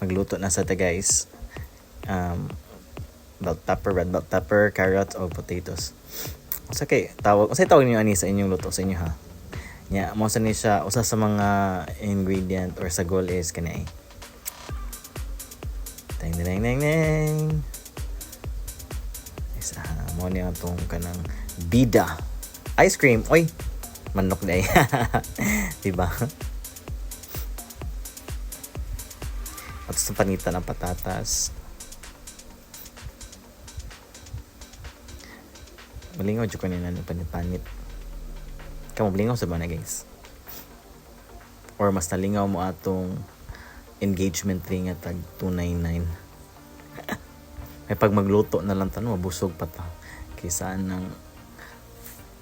magluto na sa ta guys. Um, bell pepper, red bell pepper, carrots, o potatoes. Sa kay tawag, unsay tawag niyo ani sa inyong luto sa inyo ha? Nya, mo sa ni siya usa sa mga ingredient or sa goal is kani ay. Teng teng teng teng. Isa mo ni atong kanang bida. Ice cream. Oy, manok day. diba? At sa panitan ng patatas. Malingaw dyan ko nila ng panit-panit. Kamu malingaw sa na guys? Or mas nalingaw mo atong engagement ring at tag 299. May pag magluto na lang tanong, mabusog pa ta. Kaysa nang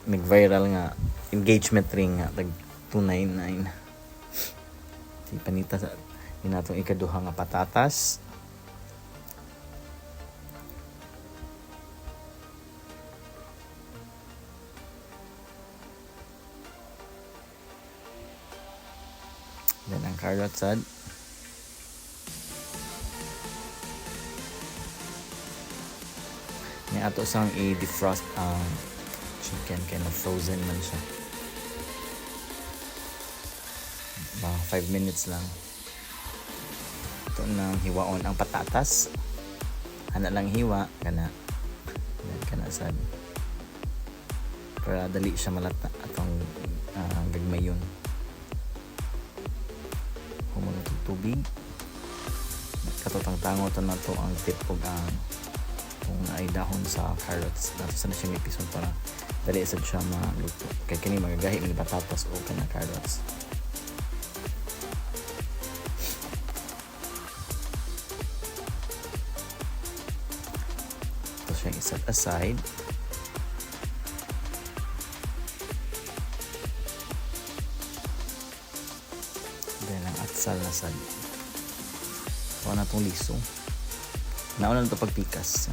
nag-viral nga engagement ring nga tag 299. Di panita sa inatong ikaduha nga patatas. Then ang carrot sad. May ato sang i-defrost ang chicken kaya na frozen man siya. Mga 5 minutes lang. Ito nang hiwaon ang patatas. Hana lang hiwa kana. Kana sad. Para dali siya malata atong uh, gagmayon kumulo ng tubig katotang tango to na to ang tip og ang kung ay dahon sa carrots dapat sana siya ipison para dali sad siya maluto kay kini magagahi ni patatas o kana carrots ito siya iset aside Then ang atsal na sad. Kuha na itong liso. Nauna na ito pagpikas.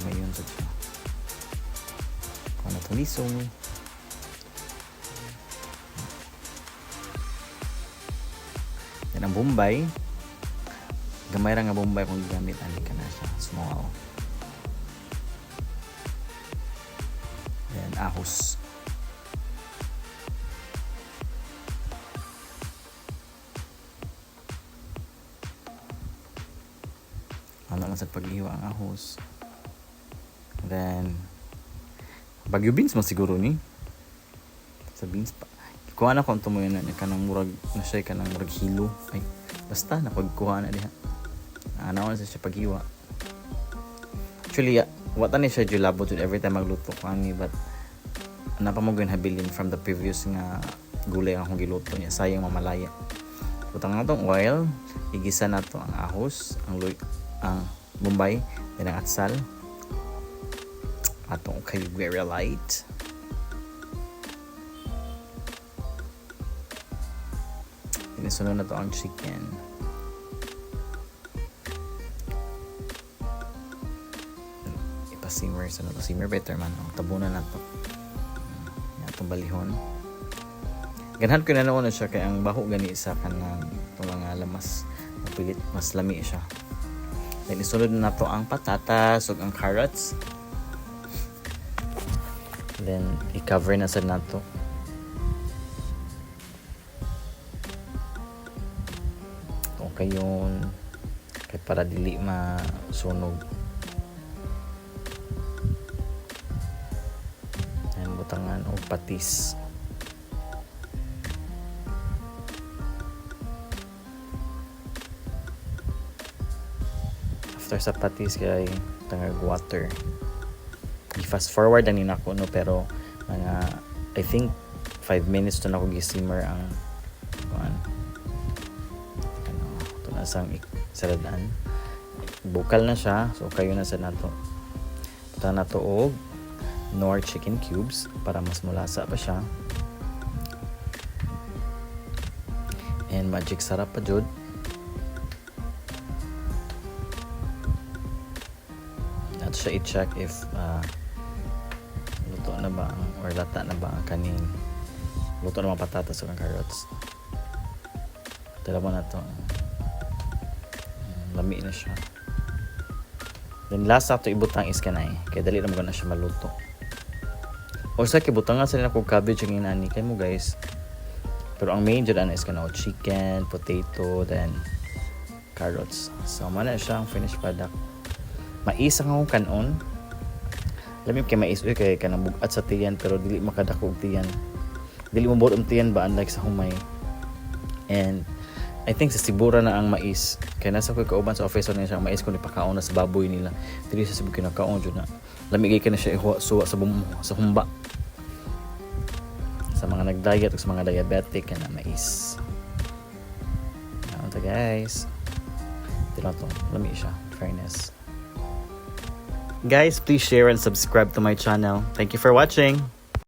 Ngayon sa siya. Kuha na itong liso. Yan ang bombay. Gamay ra nga bombay kung gamit ani ka na siya. Small. Then ahos. ano lang sa paghiwa ang ahos then bagyo beans mo siguro ni sa beans pa kuha na kung tumuyo na niya kanang murag na siya kanang murag hilo ay basta napagkuha na diha ano na siya paghiwa actually uh, wata ni siya julabo jud every time magluto ko ani but napamagawin habilin from the previous nga gulay ang akong giluto niya sayang mamalaya Putang na tong oil, igisa na to ang ahos, ang luy, ang Bombay, then ang atsal. Atong very light. Inisunod na to ang chicken. Ipa-simmer sa na to. Simmer better man. Ang tabunan na to. Yan itong balihon. Ganahan ko na noon siya kaya ang baho gani sa kanang mga lamas. Mapilit, mas lami siya. Then isunod na to ang patatas ug ang carrots. Then i-cover na sa nato. Okay. Kay para dili masunog. Ayan, butangan o patis. after sa patis kay tangag water. I-fast forward ani nako no? Pero mga I think 5 minutes to na ko gi-simmer ang kuan ano to na sang saladaan bukal na siya so kayo na sa nato. Punta na to og nor chicken cubes para mas mulasa pa siya and magic sarap pa jud at siya i-check if uh, luto na ba ang or lata na ba ang kaning Luto naman patatas ug carrots. Dala mo na to. Mm, Lami na siya. Then last after ibutang is kanay. Kaya dali na mo na siya maluto. Or sa kibutang nga sila na kung cabbage ang inani kay mo guys. Pero ang main dyan is kanao chicken, potato, then carrots. So, mana siya ang finished product. Mais ang akong kanon. Alam mo kay mais uy kay kanang bugat sa tiyan pero dili makadako og tiyan. Dili mo buot tiyan ba unlike sa humay. And I think sa Sibura na ang mais. Kaya nasa ko kauban sa office na siya ang mais kung ipakaon na sa baboy nila. Dili sa Cebu kinakaon jud na. Lamigay ka na siya ihuwa suwa sa bum sa humba. Sa mga nag-diet o sa mga diabetic na mais. Ano to guys. Ito lang to. Lami siya. Fairness. Guys, please share and subscribe to my channel. Thank you for watching.